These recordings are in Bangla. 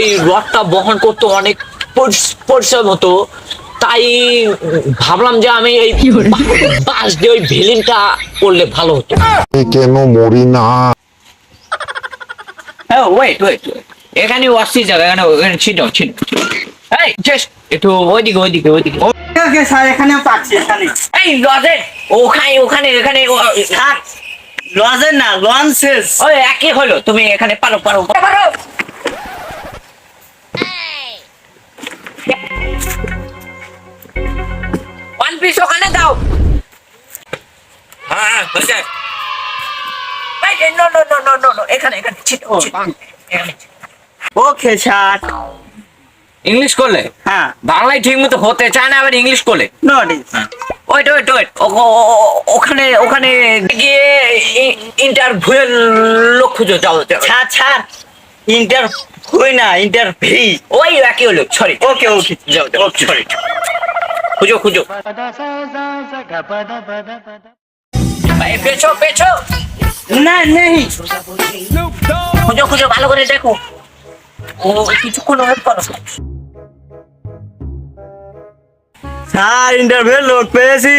ওই রডটা বহন করতে অনেক পরিশ্রম হতো তাই ভাবলাম যে আমি এই বাস দিয়ে ওই ভেলিনটা করলে ভালো হতো। কেন মরি না? হ্যাঁ ওয়েট ওয়েট এখানে ওয়াসি যাবে এখানে ছিটাও ছিটাও এই জাস্ট একটু ওইদিকে ওইদিকে ওইদিকে। ওকে স্যার এখানে পাচ্ছি এখানে। এই লজে ওখানে ওখানে এখানে স্যার না লঞ্চেস। ওই একই হলো তুমি এখানে পারো পারো। পারো। হ্যাঁ হয়েছে no no no no no no এখানে এখানে ছিট ওকে স্যার ইংলিশ করলে? হ্যাঁ। বাংলায় ঠিক মতো হতে চায় না আবার ইংলিশ করলে? ওয়েট ওয়েট ওয়েট ওখানে ওখানে গিয়ে ইন্টারভিউ লোক খুঁজো যাও স্যার ইন্টার হই না ইন্টার ভি। ওই একই হলো সরি ওকে ওকে যাও যাও সরি খুঁজো খুঁজো। পেছো পেছো। না নেই। খুঁজো খুঁজো ভালো করে দেখো। ও কিছুক্ষণ ওয়েট করো। স্যার ইন্টারভিউ লোক পেয়েছি।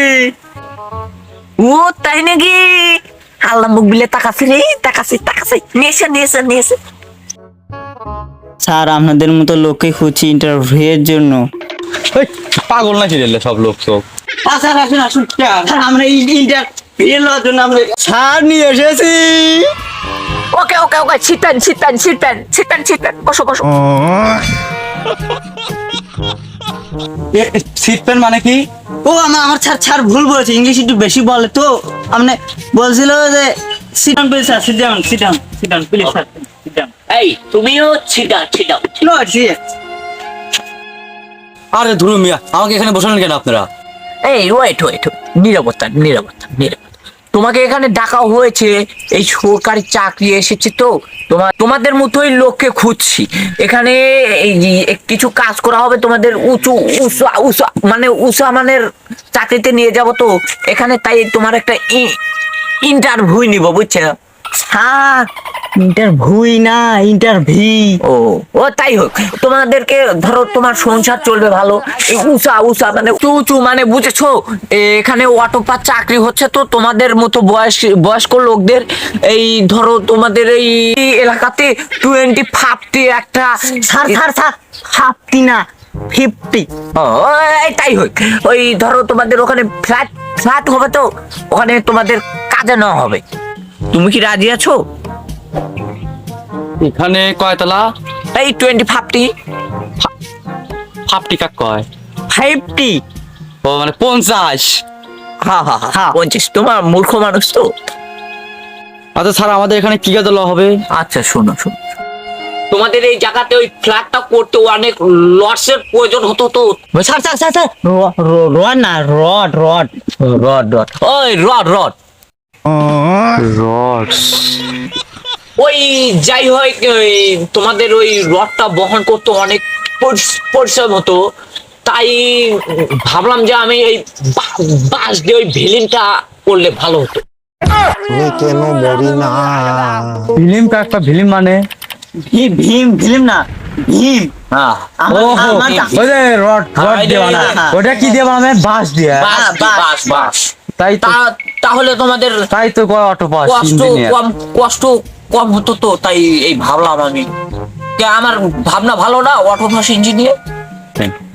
ও তাই নাকি? আল্লাহ মুখ বিলে তাকাছি রে তাকাছি তাকাছি নিয়েছে নিয়েছে নিয়েছে। স্যার আপনাদের মতো লোককে খুঁজছি ইন্টারভিউ এর জন্য। এই, পাগল নাকি রে সব লোক সব স্যার আসুন আসুন। স্যার আমরা ইন্টারভিউ নিয়ে এসেছি। ওকে ওকে ওকে ছিটেন ছিটেন ছিটেন ছিটেন ছিটেন বসো বসো। সিট মানে কি? ও আমার আমার স্যার স্যার ভুল বলেছে। ইংলিশ একটু বেশি বলে তো। আপনি বলছিল যে sit please sir sit down sit down sit down please sir sit down এই তুমিও নো আরে ধুরু মিয়া আমাকে এখানে বসালেন কেন আপনারা? এই ওয়েট ওয়েট নিরাপত্তা নিরাপত্তা নিরাপত্তা। তোমাকে এখানে ডাকা হয়েছে, এই সরকারি চাকরি এসেছে তো। তোমার তোমাদের মতোই লোককে খুঁজছি। এখানে কিছু কাজ করা হবে তোমাদের উঁচু, উঁচা উঁচা মানে উঁচা মানের চাকরিতে নিয়ে যাব তো। এখানে তাই তোমার একটা ইন্টারভিউ নিব, বুঝছ? স্যার ইন্টারভিউ না ইন্টারভি ও ও তাই হোক। তোমাদেরকে ধরো তোমার সংসার চলবে ভালো। উঁচা উঁচা মানে উঁচু মানে বুঝেছ? এখানে অটোপার চাকরি হচ্ছে তো তোমাদের মতো বয়স বয়স্ক লোকদের এই ধরো তোমাদের এই এলাকাতে টোয়েন্টি ফাইভটি একটা স্যার স্যার স্যার হাফটি না ফিফটি ও তাই হোক। ওই ধরো তোমাদের ওখানে ফ্ল্যাট ফ্ল্যাট হবে তো ওখানে তোমাদের কাজে নেওয়া হবে। তুমি কি রাজি আছো? এখানে কয়তলা? এই টোয়েন্টি ফাইভটি হাফটি কাক কয়? ফাইভটি ও মানে পঞ্চাশ। পঞ্চাশ। তোমার মূর্খ মানুষ তো। আচ্ছা স্যার আমাদের এখানে কি কাজ হবে? আচ্ছা শোনো শোনো। তোমাদের এই জায়গাতে ওই ফ্ল্যাটটা করতে অনেক লসের প্রয়োজন হতো তো। Sir sir sir sir rod না রড রড। Rod rod. ওই রড রড। ওই যাই হয় ওই তোমাদের ওই রডটা বহন করতে অনেক পরিশ্রম হতো তাই ভাবলাম যে আমি এই বাস দিয়ে ওই ভেলিনটা করলে ভালো হতো। কেন মরি না? ফিল্ম কাকটা ফিল্ম মানে। ভীম ভীম ভীম না ভীম। হ্যাঁ। রড রড হ্যাঁ, দিয়ে হ্যাঁ। ওটা কি দিয়ে বানাবে বাঁশ দিয়ে বাস বাস, বাস বাস তাই তো তাহলে তোমাদের তাই তো অটো পাস কম কষ্ট কম হতো তো তাই এই ভাবলাম আমি। আমার ভাবনা ভালো না অটো পাস ইঞ্জিনিয়ার?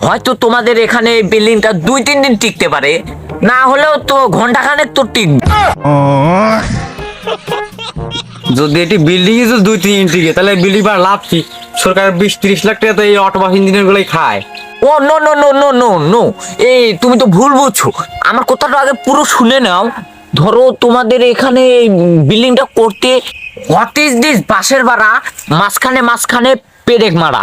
হয়তো তোমাদের এখানে বিল্ডিংটা দুই তিন দিন টিকতে পারে। না হলেও তো ঘণ্টা খানেক তো টিকবে। যদি এটি বিল্ডিং যদি দুই তিন ইঞ্চিকে তাহলে বিল্ডিং লাভ কি? সরকার বিশ তিরিশ লাখ টাকা তো এই অটো বাস ইঞ্জিনিয়ার গুলোই খায়। ও no no no no no no এই তুমি তো ভুল বুঝছ। আমার কথাটা আগে পুরো শুনে নাও। ধরো তোমাদের এখানে এই বিল্ডিংটা করতে হোয়াট ইজ দিস বাসের ভাড়া মাঝখানে মাঝখানে পেরেক মারা।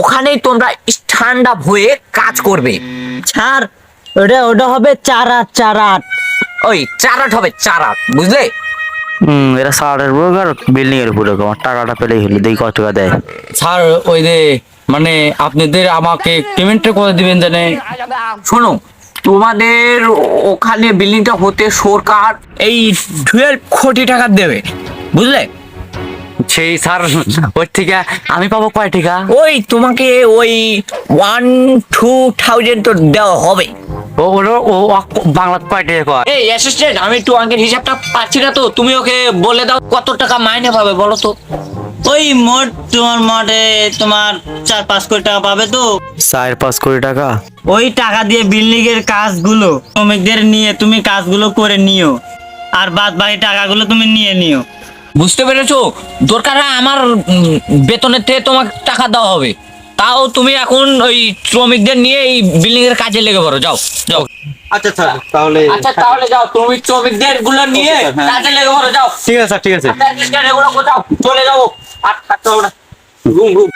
ওখানেই তোমরা স্ট্যান্ড আপ হয়ে কাজ করবে। ছাড় ওটা ওটা হবে চার আট চার আট ওই চারাট হবে চারাট বুঝলে? হুম এরা সারের আর বিল্ডিং এর উপরে আমার টাকাটা পেলেই হলো দেখি কত টাকা দেয়। স্যার ওই যে মানে আপনাদের আমাকে পেমেন্টটা করে দিবেন জানে? শোনো তোমাদের ওখানে বিল্ডিংটা হতে সরকার এই টুয়েলভ কোটি টাকা দেবে বুঝলে? সেই স্যার ওর থেকে আমি পাবো কয় টাকা? ওই তোমাকে ওই ওয়ান টু থাউজেন্ড তো দেওয়া হবে। ও ওর ও বাংলা কয় টাকা কয়? এই অ্যাসিস্ট্যান্ট আমি একটু আঙ্কের হিসাবটা পাচ্ছি না তো তুমি ওকে বলে দাও কত টাকা মাইনে পাবে বলো তো। ওই মোট তোমার মোটে তোমার চার পাঁচ কোটি টাকা পাবে তো। চার পাঁচ কোটি টাকা? ওই টাকা দিয়ে বিল্ডিং এর কাজগুলো শ্রমিকদের নিয়ে তুমি কাজগুলো করে নিও আর বাদ বাকি টাকাগুলো তুমি নিয়ে নিও। বুঝতে পেরেছ? দরকার হয় আমার বেতনের থেকে তোমাকে টাকা দেওয়া হবে। তাও তুমি এখন ওই শ্রমিকদের নিয়ে এই বিল্ডিং এর কাজে লেগে পড়ো যাও যাও। আচ্ছা আচ্ছা তাহলে আচ্ছা তাহলে যাও তুমি শ্রমিকদেরগুলো নিয়ে কাজে লেগে পড়ো যাও। ঠিক আছে স্যার ঠিক আছে। চলে যাব। আর থাকতে হবে না ঘুম ঘুম।